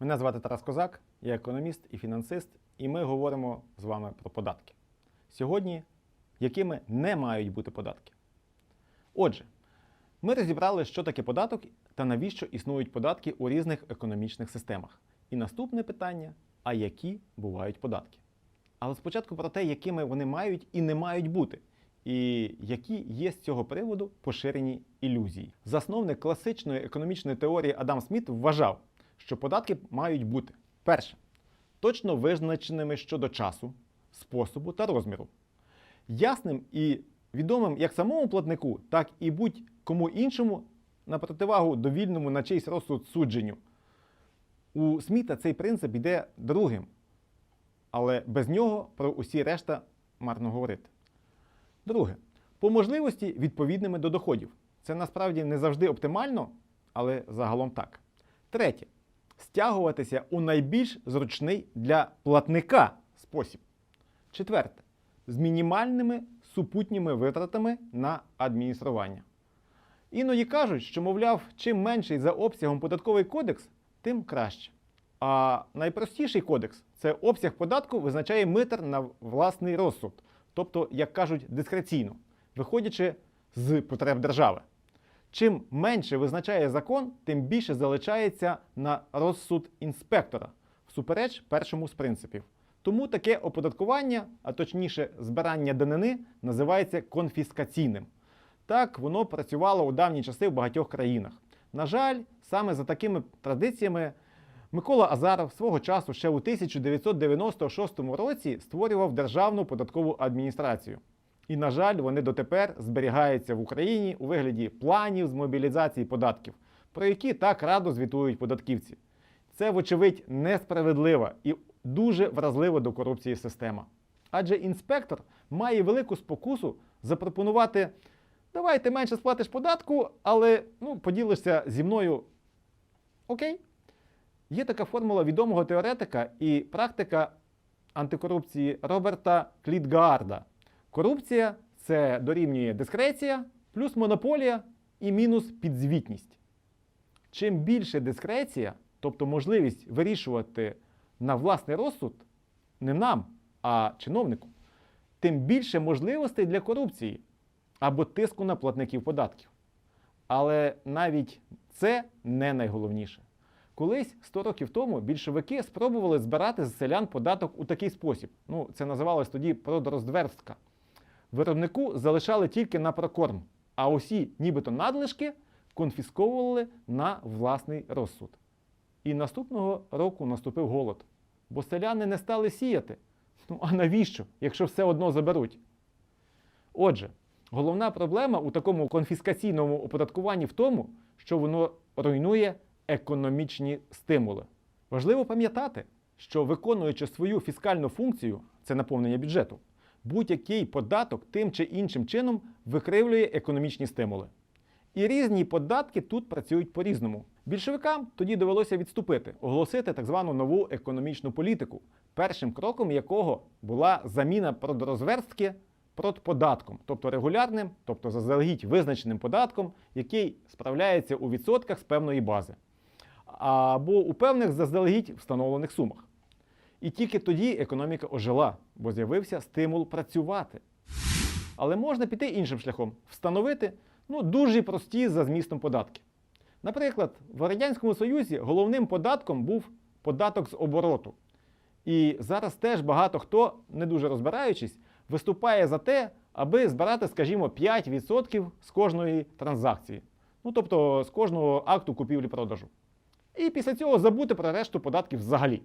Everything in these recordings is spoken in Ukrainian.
Мене звати Тарас Козак, я економіст і фінансист, і ми говоримо з вами про податки. Сьогодні, якими не мають бути податки. Отже, ми розібрали, що таке податок та навіщо існують податки у різних економічних системах. І наступне питання: а які бувають податки? Але спочатку про те, якими вони мають і не мають бути, і які є з цього приводу поширені ілюзії. Засновник класичної економічної теорії Адам Сміт вважав, що податки мають бути перше, точно визначеними щодо часу, способу та розміру, ясним і відомим як самому платнику, так і будь-кому іншому на противагу довільному на чийсь розсуд судженню. У Сміта цей принцип йде другим, але без нього про усі решта марно говорити. Друге, по можливості відповідними до доходів. Це насправді не завжди оптимально, але загалом так. Третє, стягуватися у найбільш зручний для платника спосіб. Четверте, з мінімальними супутніми витратами на адміністрування. Іноді кажуть, що, мовляв, чим менший за обсягом податковий кодекс, тим краще. А найпростіший кодекс це обсяг податку визначає митер на власний розсуд, тобто, як кажуть, дискреційно, виходячи з потреб держави. Чим менше визначає закон, тим більше залишається на розсуд інспектора, всупереч першому з принципів. Тому таке оподаткування, а точніше збирання данини, називається конфіскаційним. Так воно працювало у давні часи в багатьох країнах. На жаль, саме за такими традиціями Микола Азаров свого часу ще у 1996 році створював Державну податкову адміністрацію. І, на жаль, вони дотепер зберігаються в Україні у вигляді планів з мобілізації податків, про які так радо звітують податківці. Це, вочевидь, несправедлива і дуже вразлива до корупції система. Адже інспектор має велику спокусу запропонувати: давай ти менше сплатиш податку, але ну, поділишся зі мною. Окей? Є така формула відомого теоретика і практика антикорупції Роберта Клітгаарда. Корупція це дорівнює дискреція, плюс монополія і мінус підзвітність. Чим більше дискреція, тобто можливість вирішувати на власний розсуд, не нам, а чиновнику, тим більше можливостей для корупції або тиску на платників податків. Але навіть це не найголовніше. Колись 100 років тому більшовики спробували збирати з селян податок у такий спосіб. Ну, це називалось тоді продороздверстка. Виробнику залишали тільки на прокорм, а усі, нібито надлишки, конфісковували на власний розсуд. І наступного року наступив голод, бо селяни не стали сіяти. Ну а навіщо, якщо все одно заберуть? Отже, головна проблема у такому конфіскаційному оподаткуванні в тому, що воно руйнує економічні стимули. Важливо пам'ятати, що виконуючи свою фіскальну функцію, це наповнення бюджету, будь-який податок тим чи іншим чином викривлює економічні стимули. І різні податки тут працюють по-різному. Більшовикам тоді довелося відступити, оголосити так звану нову економічну політику, першим кроком якого була заміна продорозверстки продподатком, тобто регулярним, тобто заздалегідь визначеним податком, який справляється у відсотках з певної бази, або у певних заздалегідь встановлених сумах. І тільки тоді економіка ожила, бо з'явився стимул працювати. Але можна піти іншим шляхом встановити ну, дуже прості за змістом податки. Наприклад, в Радянському Союзі головним податком був податок з обороту. І зараз теж багато хто, не дуже розбираючись, виступає за те, аби збирати, скажімо, 5% з кожної транзакції. Ну, тобто з кожного акту купівлі-продажу. І після цього забути про решту податків взагалі.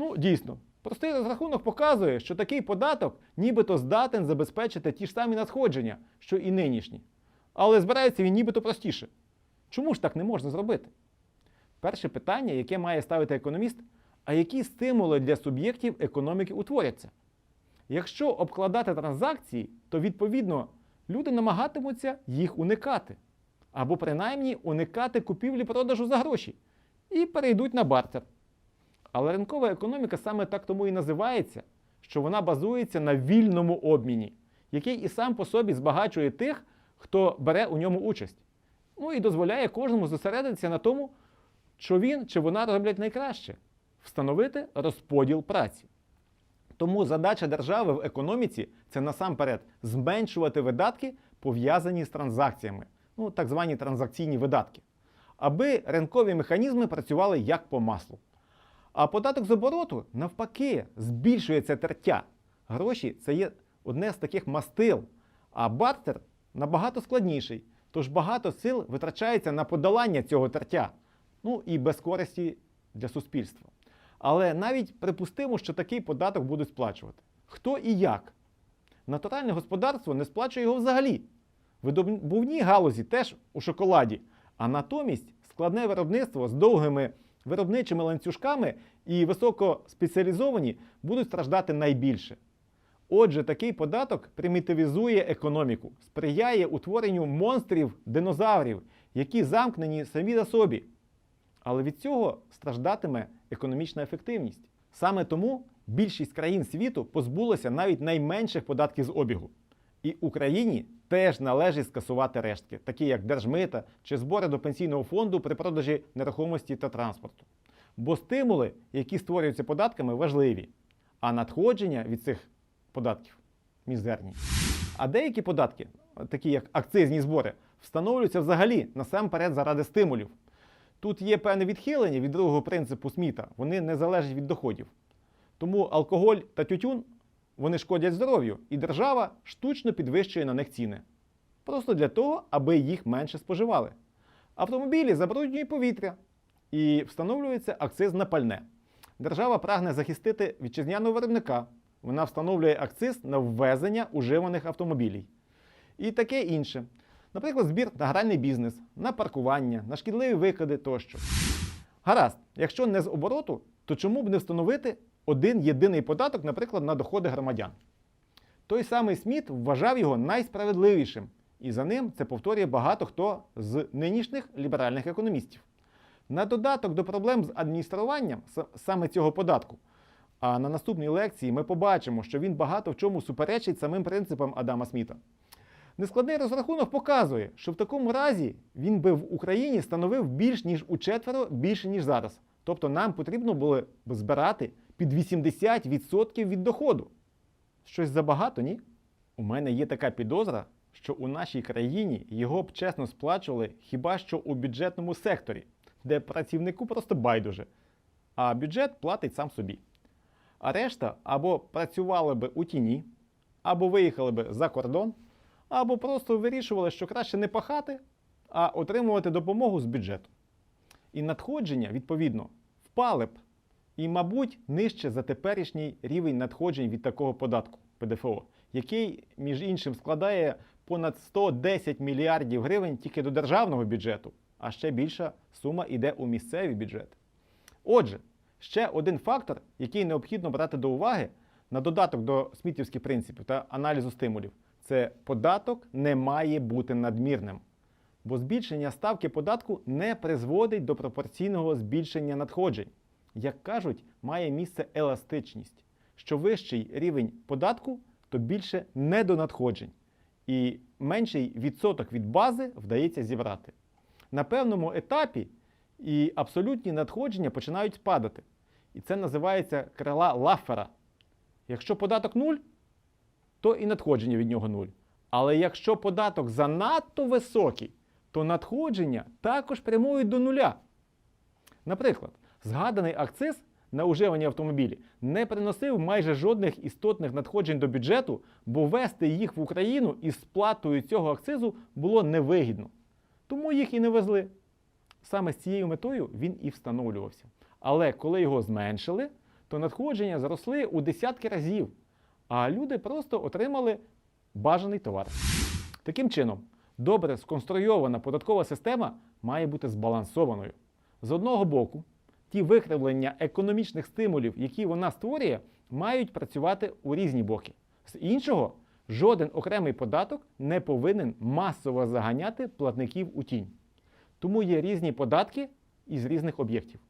Ну, дійсно, простий розрахунок показує, що такий податок нібито здатен забезпечити ті ж самі надходження, що і нинішні. Але збирається він нібито простіше. Чому ж так не можна зробити? Перше питання, яке має ставити економіст, а які стимули для суб'єктів економіки утворяться? Якщо обкладати транзакції, то відповідно люди намагатимуться їх уникати. Або принаймні уникати купівлі-продажу за гроші і перейдуть на бартер. Але ринкова економіка саме так тому і називається, що вона базується на вільному обміні, який і сам по собі збагачує тих, хто бере у ньому участь. Ну і дозволяє кожному зосередитися на тому, що він чи вона роблять найкраще встановити розподіл праці. Тому задача держави в економіці це насамперед зменшувати видатки, пов'язані з транзакціями, ну так звані транзакційні видатки, аби ринкові механізми працювали як по маслу. А податок з обороту, навпаки, збільшує це тертя. Гроші це є одне з таких мастил, а бартер набагато складніший. Тож багато сил витрачається на подолання цього тертя, ну і без користі для суспільства. Але навіть припустимо, що такий податок будуть сплачувати. Хто і як? Натуральне господарство не сплачує його взагалі. Видобувні галузі теж у шоколаді, а натомість складне виробництво з довгими виробничими ланцюжками і високоспеціалізовані будуть страждати найбільше. Отже, такий податок примітивізує економіку, сприяє утворенню монстрів динозаврів, які замкнені самі за собі. Але від цього страждатиме економічна ефективність. Саме тому більшість країн світу позбулася навіть найменших податків з обігу. І Україні теж належить скасувати рештки, такі як держмита чи збори до пенсійного фонду при продажі нерухомості та транспорту. Бо стимули, які створюються податками, важливі, а надходження від цих податків мізерні. А деякі податки, такі як акцизні збори, встановлюються взагалі насамперед заради стимулів. Тут є певне відхилення від другого принципу Сміта, вони не залежать від доходів. Тому алкоголь та тютюн вони шкодять здоров'ю, і держава штучно підвищує на них ціни. Просто для того, аби їх менше споживали. Автомобілі забруднюють повітря і встановлюється акциз на пальне. Держава прагне захистити вітчизняного виробника. Вона встановлює акциз на ввезення уживаних автомобілів. І таке інше. Наприклад, збір на гральний бізнес, на паркування, на шкідливі викиди тощо. Гаразд, якщо не з обороту, то чому б не встановити один єдиний податок, наприклад, на доходи громадян? Той самий Сміт вважав його найсправедливішим, і за ним це повторює багато хто з нинішніх ліберальних економістів. На додаток до проблем з адмініструванням саме цього податку. А на наступній лекції ми побачимо, що він багато в чому суперечить самим принципам Адама Сміта. Нескладний розрахунок показує, що в такому разі він би в Україні становив більш ніж у четверо більше, ніж зараз. Тобто нам потрібно було б збирати під 80% від доходу. Щось забагато, ні? У мене є така підозра, що у нашій країні його б чесно сплачували хіба що у бюджетному секторі, де працівнику просто байдуже, а бюджет платить сам собі. А решта або працювали би у тіні, або виїхали би за кордон, або просто вирішували, що краще не пахати, а отримувати допомогу з бюджету. І надходження, відповідно, впали б і, мабуть, нижче за теперішній рівень надходжень від такого податку ПДФО, який, між іншим, складає понад 110 мільярдів гривень тільки до державного бюджету, а ще більша сума йде у місцеві бюджети. Отже, ще один фактор, який необхідно брати до уваги на додаток до смітівських принципів та аналізу стимулів, це податок не має бути надмірним. Бо збільшення ставки податку не призводить до пропорційного збільшення надходжень. Як кажуть, має місце еластичність. Що вищий рівень податку, то більше недонадходжень. І менший відсоток від бази вдається зібрати. На певному етапі і абсолютні надходження починають спадати. І це називається крила Лаффера. Якщо податок нуль, то і надходження від нього нуль. Але якщо податок занадто високий, то надходження також прямують до нуля. Наприклад, згаданий акциз на уживані автомобілі не приносив майже жодних істотних надходжень до бюджету, бо вести їх в Україну із сплатою цього акцизу було невигідно. Тому їх і не везли. Саме з цією метою він і встановлювався. Але коли його зменшили, то надходження зросли у десятки разів, а люди просто отримали бажаний товар. Таким чином, добре сконструйована податкова система має бути збалансованою. З одного боку, ті викривлення економічних стимулів, які вона створює, мають працювати у різні боки. З іншого, жоден окремий податок не повинен масово заганяти платників у тінь. Тому є різні податки із різних об'єктів.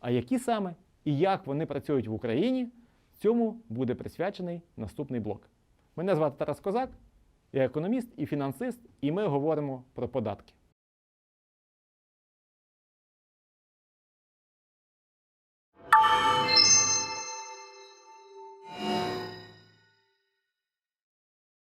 А які саме і як вони працюють в Україні, цьому буде присвячений наступний блок. Мене звати Тарас Козак, я економіст і фінансист, і ми говоримо про податки.